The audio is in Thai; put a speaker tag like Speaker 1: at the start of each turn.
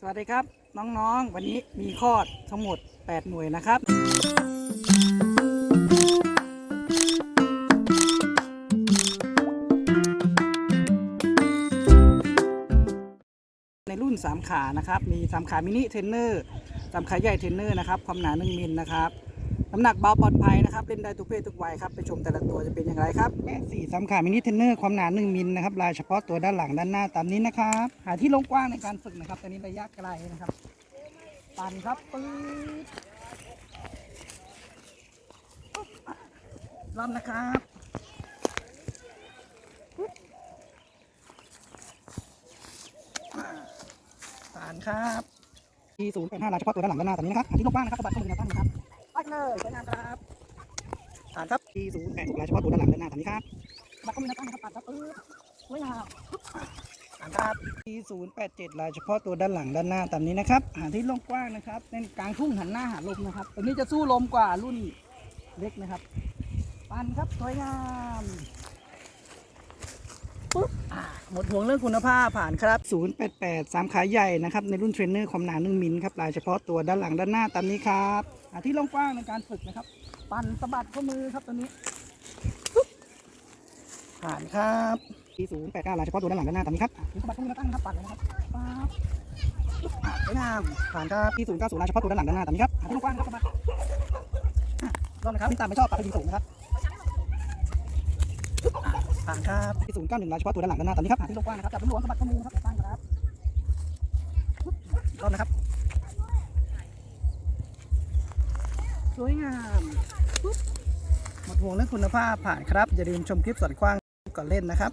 Speaker 1: สวัสดีครับ น้องๆ วันนี้มีคลอดทั้งหมด 8 หน่วยนะครับในรุ่น 3 ขานะครับ มี 3 ขามินิเทรนเนอร์ 3 ขาใหญ่เทรนเนอร์นะครับ ความหนา 1 มิลนะครับ น้ำหนักเบาปลอดภัยนะครับ เล่นได้ทุกเพศทุกวัยครับ ไปชมแต่ละตัวจะเป็นอย่างไรครับแม่สี่สามขามินิเทนเนอร์ความหนา1มิลนะครับลายเฉพาะตัวด้านหลังด้านหน้าตามนี้นะครับ หาที่ลงกว้างในการฝึกนะครับตอนนี้ระยะไกลนะครับปั่นครับปื๊ดรอบนะครับปุ๊บอ่าผ่านครับที่ศูนย์เป็นห้าลายเฉพาะตัวด้านหลังด้านหน้าตอนนี้นะครับหาที่ลงกว้างนะครับสะบัดข้อมือแนวตั้งนะครับ เลยสวยงามครับผ่านครับทีศูนย์แปดลายเฉพาะตัวด้านหลังด้านหน้าตอนนี้ครับสะบัดข้อมือแนวตั้งนะครับปัดครับปื๊ดสวยงามปุ๊บอะผ่านครับ T087 ลายเฉพาะตัวด้านหลังด้านหน้าตามนี้นะครับหาที่โล่งกว้างนะครับเล่นกลางทุ่งหันหน้าหาลมนะครับตัวนี้จะสู้ลมกว่ารุ่นเล็กนะครับปันครับสวยงาม ปุ๊บหมดห่วงเรื่องคุณภาพผ่านครับ 088 3 ขาใหญ่นะครับ ในรุ่นเทรนเนอร์ความหนา1มิลครับลายเฉพาะตัวด้านหลังด้านหน้าตามนี้ครับที่โล่งกว้างในการฝึกนะครับ ปั่นสะบัดข้อมือครับตัวนี้ผ่านครับ089ลายเฉพาะตัวด้านหลังด้านหน้าตามนี้ครับสะบัดข้อมือแนวตั้งครับปัดเลยนะครับปั๊บสวยงามผ่านครับที่ศูนย์เก้ายเฉพาะตัวด้านหลังด้านหน้าตามนี้ครับที่ลองกว้างครับสบายอะรอบนะครับที่ตามไม่ชอบปรับไปยิงสูงนะครับ อะผ่านครับที่ศูนย์เก้าหนึ่งเฉพาะตัวด้านหลังด้านหน้าตามนี้ครับหาที่กว้างนะครับจับหลวมๆสะบัดข้อมือครับตั้งครับรอบนะครับสวยงามปุ๊บหมดห่วงเรื่องคุณภาพผ่านครับ อย่าลืมชมคลิปสอนกว้างก่อนเล่นนะครับ